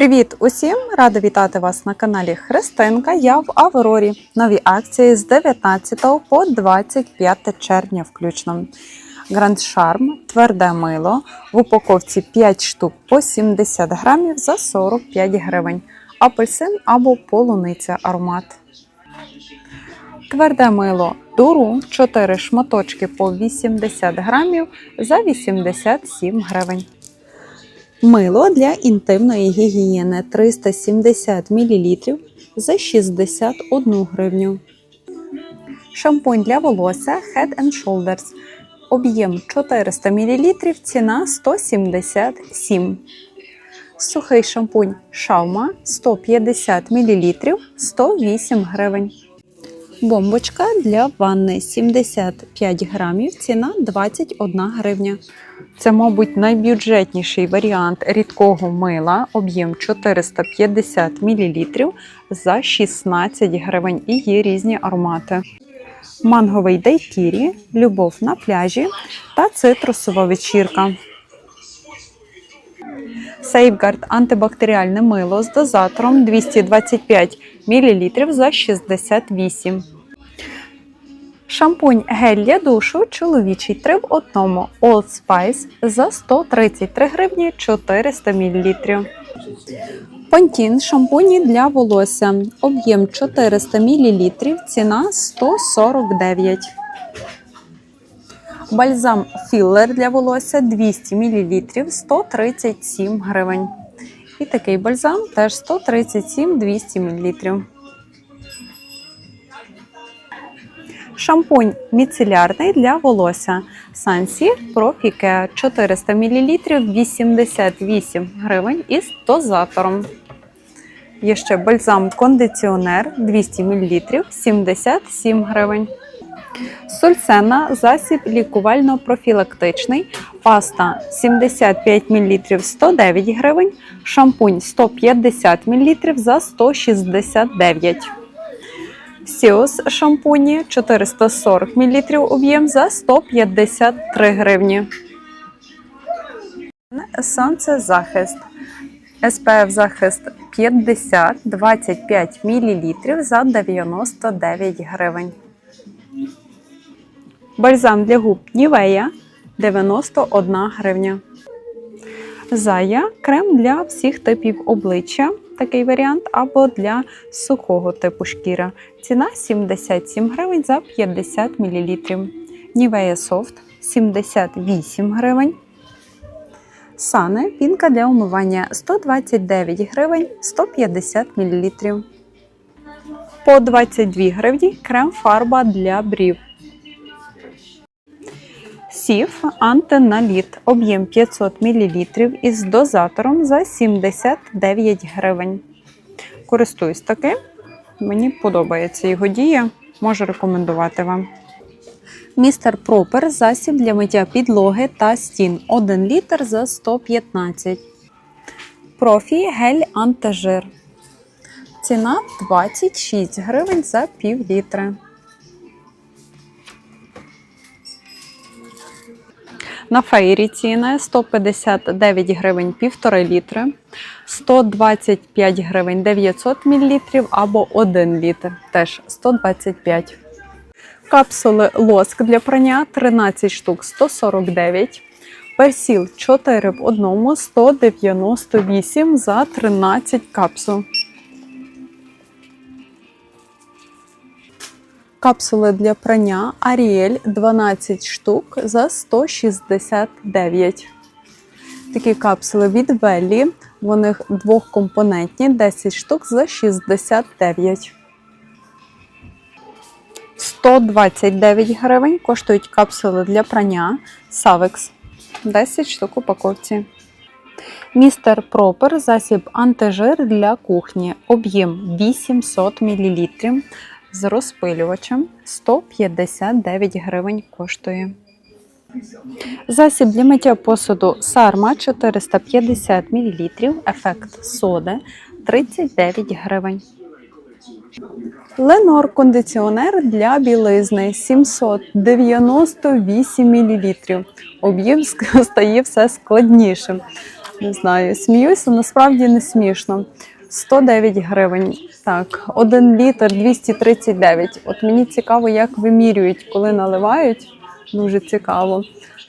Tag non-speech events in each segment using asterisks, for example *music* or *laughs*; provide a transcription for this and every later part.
Привіт усім! Рада вітати вас на каналі Христинка. Я в Аврорі. Нові акції з 19 по 25 червня включно. Гранд Шарм, тверде мило в упаковці 5 штук по 70 грамів за 45 гривень. Апельсин або полуниця аромат. Тверде мило дуру 4 шматочки по 80 грамів за 87 гривень. Мило для інтимної гігієни 370 мл за 61 гривню. Шампунь для волосся Head and Shoulders. Об'єм 400 мл, ціна 177. Сухий шампунь Шаума 150 мл 108 гривень. Бомбочка для ванни 75 грамів, ціна 21 гривня. Це, мабуть, найбюджетніший варіант рідкого мила, об'єм 450 мл за 16 гривень і є різні аромати. Манговий дайкірі, любов на пляжі та цитрусова вечірка. Сейфгард антибактеріальне мило з дозатором 225 мл за 68 Шампунь гель для душу чоловічий 3 в одному Old Spice за 133 гривні 400 мл. Пантін шампуні для волосся. Об'єм 400 мл, ціна 149. Бальзам філлер для волосся 200 мл 137 гривень. І такий бальзам теж 137-200 мл. Шампунь міцелярний для волосся Сансі Profi 400 мл 88 гривень із дозатором. Є ще бальзам кондиціонер 200 мл 77 гривень. Сульсена засіб лікувально-профілактичний, паста 75 мл 109 гривень, шампунь 150 мл за 169 Сіос шампуні 440 мл об'єм за 153 гривні. Сонцезахист. SPF захист 50 25 мл за 99 гривень. Бальзам для губ Нівея 91 гривня. Зая крем для всіх типів обличчя. Такий варіант, або для сухого типу шкіра. Ціна 77 гривень за 50 мл. Нівея Софт 78 гривень. Сане пінка для умивання 129 гривень 150 мл. По 22 гривні крем фарба для брів. Сів антиналіт, об'єм 500 мл із дозатором за 79 гривень. Користуюсь таким, мені подобається його дія, можу рекомендувати вам. Містер Пропер засіб для миття підлоги та стін 1 літр за 115. Профі гель антижир. Ціна 26 гривень за пів літра. На фейрі ціни 159 гривень 1,5 літри, 125 гривень 900 мл або 1 літр, теж 125. Капсули лоск для прання 13 штук 149. Персіл 4 в 1 198 за 13 капсул. Капсули для прання Аріель 12 штук за 169. Такі капсули від Веллі. Вони двохкомпонентні 10 штук за 69. 129 гривень коштують капсули для прання Savex. 10 штук упаковці. Містер Пропер засіб антижир для кухні. Об'єм 800 мл з розпилювачем 159 гривень коштує. Засіб для миття посуду Сарма 450 мл, ефект соди 39 гривень. Ленор кондиціонер для білизни 798 мл. Об'єм *laughs* стає все складнішим. Не знаю, сміюся, насправді не смішно. 109 гривень. Так, 1 літр 239. От мені цікаво, як вимірюють, коли наливають. Дуже цікаво.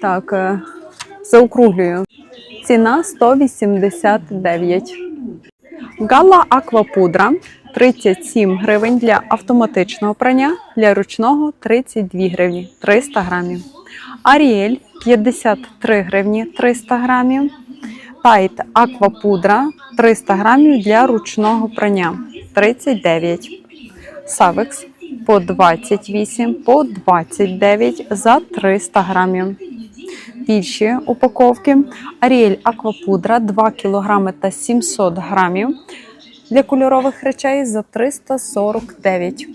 Так, е, заокруглюю. Ціна 189. Гала Аквапудра 37 гривень для автоматичного прання, для ручного 32 гривні 300 грамів. Аріель 53 гривні 300 грамів. Тайт Аквапудра 300 грамів для ручного прання 39. Савекс по 28, по 29 за 300 грамів. Більші упаковки. Аріель Аквапудра 2 кг та 700 грамів для кольорових речей за 349.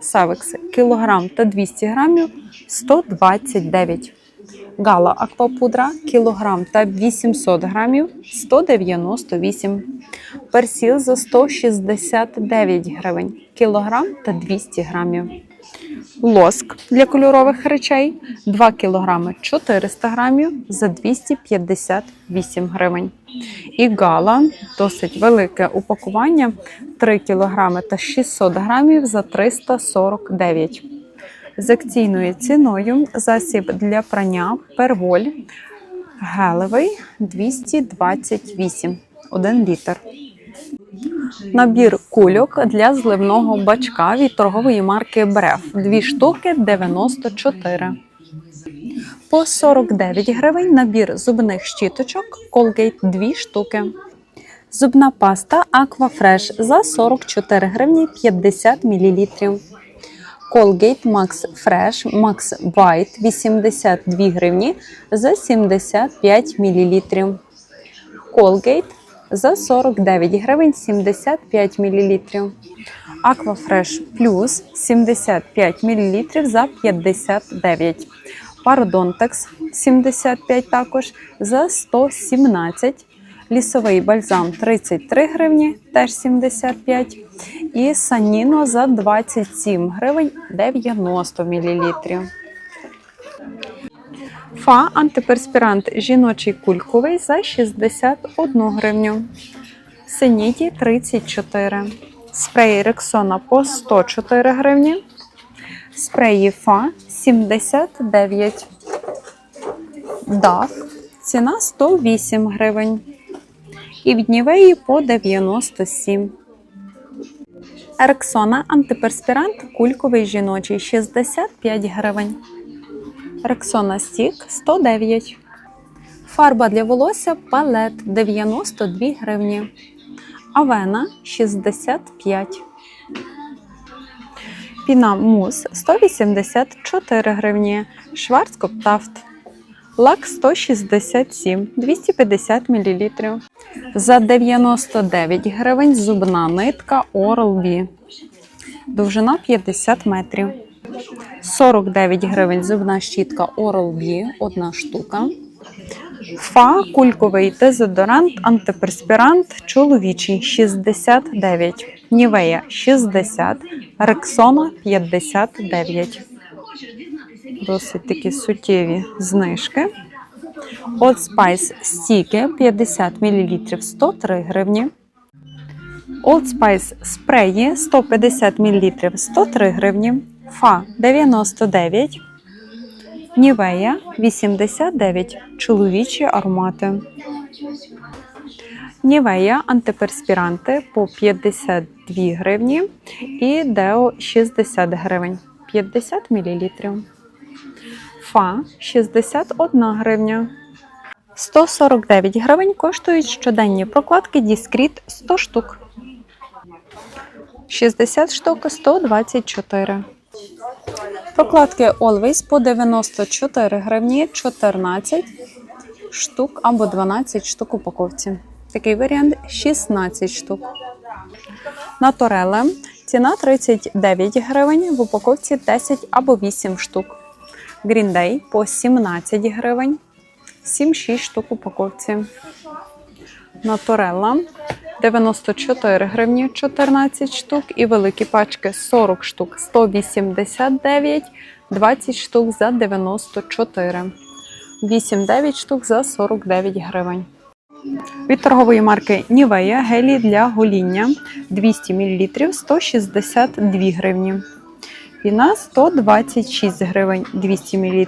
Савекс кілограм та 200 грамів 129. Гала Аквапудра кілограм та 800 грамів 198. Персіл за 169 гривень кілограм та 200 грамів. Лоск для кольорових речей 2 кг 400 грамів за 258 гривень. І гала досить велике упакування 3 кг та 600 грамів за 349. З акційною ціною засіб для прання перволь гелевий 228 1 літр. Набір кульок для зливного бачка від торгової марки Бреф. Дві штуки 94. По 49 гривень набір зубних щіточок Colgate 2 штуки. Зубна паста Aquafresh за 44 гривні 50 мл. Colgate Max Fresh Max White 82 гривні за 75 мл. Colgate за 49 гривень 75 мл. Aquafresh Plus 75 мл за 59. Parodontax 75 також за 117. Лісовий бальзам 33 гривні, теж 75. І Саніно за 27 гривень 90 мл. Фа антиперспірант жіночий кульковий за 61 гривню. Синіті 34. Спреї Рексона по 104 гривні. Спреї Фа 79. Даф ціна 108 гривень. І від Нівеї по 97. Рексона антиперспірант кульковий жіночий 65 гривень. Рексона Стік 109. Фарба для волосся палет 92 гривні. Авена 65. Піна мус 184 гривні. Шварцкоптафт. Лак 167 250 мл. За 99 гривень зубна нитка Oral-B. Довжина 50 метрів. 49 гривень зубна щітка Oral-B, одна штука. Фа кульковий дезодорант, антиперспірант чоловічий 69. Нівея 60, Рексона 59. Досить такі суттєві знижки. Old Spice стіки 50 мл 103 гривні. Old Spice спреї 150 мл 103 гривні. Фа 99. Нівея 89. Чоловічі аромати. Нівея антиперспіранти по 52 гривні і Део 60 гривень 50 мл. Фа 61 гривня. 149 гривень коштують щоденні прокладки Discreet 100 штук. 60 штук 124. Прокладки Always по 94 гривні 14 штук або 12 штук упаковці. Такий варіант 16 штук. Натореле ціна 39 гривень, в упаковці 10 або 8 штук. Day по 17 гривень, 7-6 штук упаковці. Наторелла 94 гривні 14 штук і великі пачки 40 штук 189, 20 штук за 94. 8-9 штук за 49 гривень. Від торгової марки Нівея гелі для гоління 200 мл 162 гривні. Піна 126 гривень 200 мл.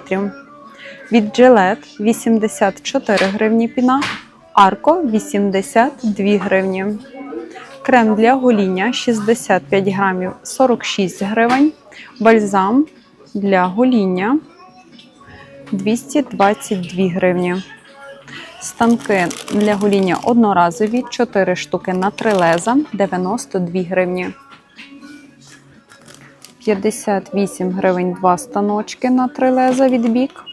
Від Gillette 84 гривні піна, Арко 82 гривні. Крем для гоління 65 грамів 46 гривень. Бальзам для гоління 222 гривні. Станки для гоління одноразові 4 штуки на 3 леза 92 гривні. 58 гривень 2 станочки на 3 леза від бік.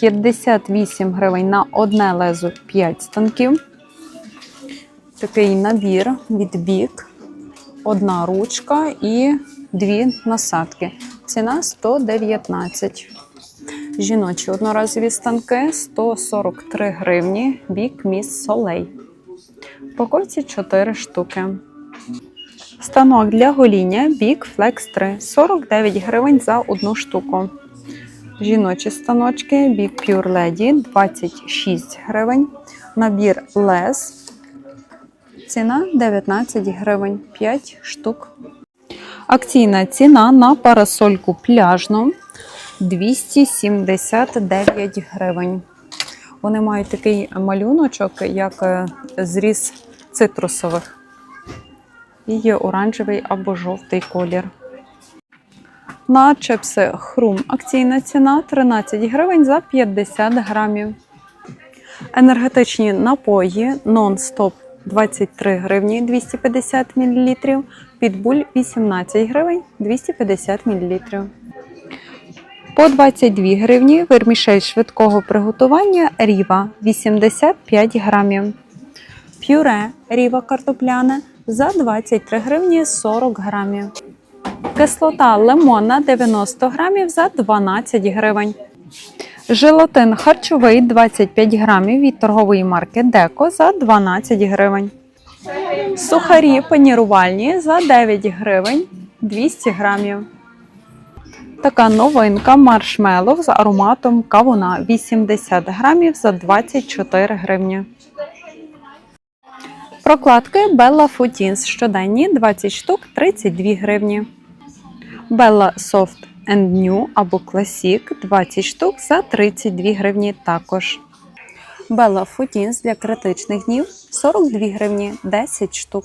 58 гривень на одне лезо 5 станків. Такий набір від бік. Одна ручка і дві насадки. Ціна 119. Жіночі одноразові станки 143 гривні. Бік міс солей. В упаковці 4 штуки. Станок для гоління Big Flex 3 49 гривень за одну штуку. Жіночі станочки Big Pure Lady 26 гривень. Набір Les. Ціна 19 гривень 5 штук. Акційна ціна на парасольку пляжну 279 гривень. Вони мають такий малюночок, як е, зріз цитрусових. І є оранжевий або жовтий колір. На чипси хрум акційна ціна 13 гривень за 50 грамів. Енергетичні напої нон-стоп 23 гривні 250 мл. Підбуль 18 гривень 250 мл. По 22 гривні вермішель швидкого приготування Ріва 85 грамів. Пюре Ріва картопляне за 23 гривні 40 грамів. Кислота лимонна 90 грамів за 12 гривень. Желатин харчовий 25 грамів від торгової марки Деко за 12 гривень. Сухарі панірувальні за 9 гривень 200 грамів. Така новинка маршмеллоу з ароматом кавуна 80 грамів за 24 гривні. Прокладки Bella Footins щоденні 20 штук 32 гривні. Bella Soft and New або Classic 20 штук за 32 гривні також. Bella Footins для критичних днів 42 гривні 10 штук.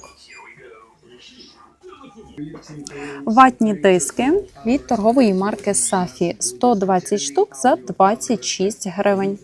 Ватні диски від торгової марки Safi 120 штук за 26 гривень.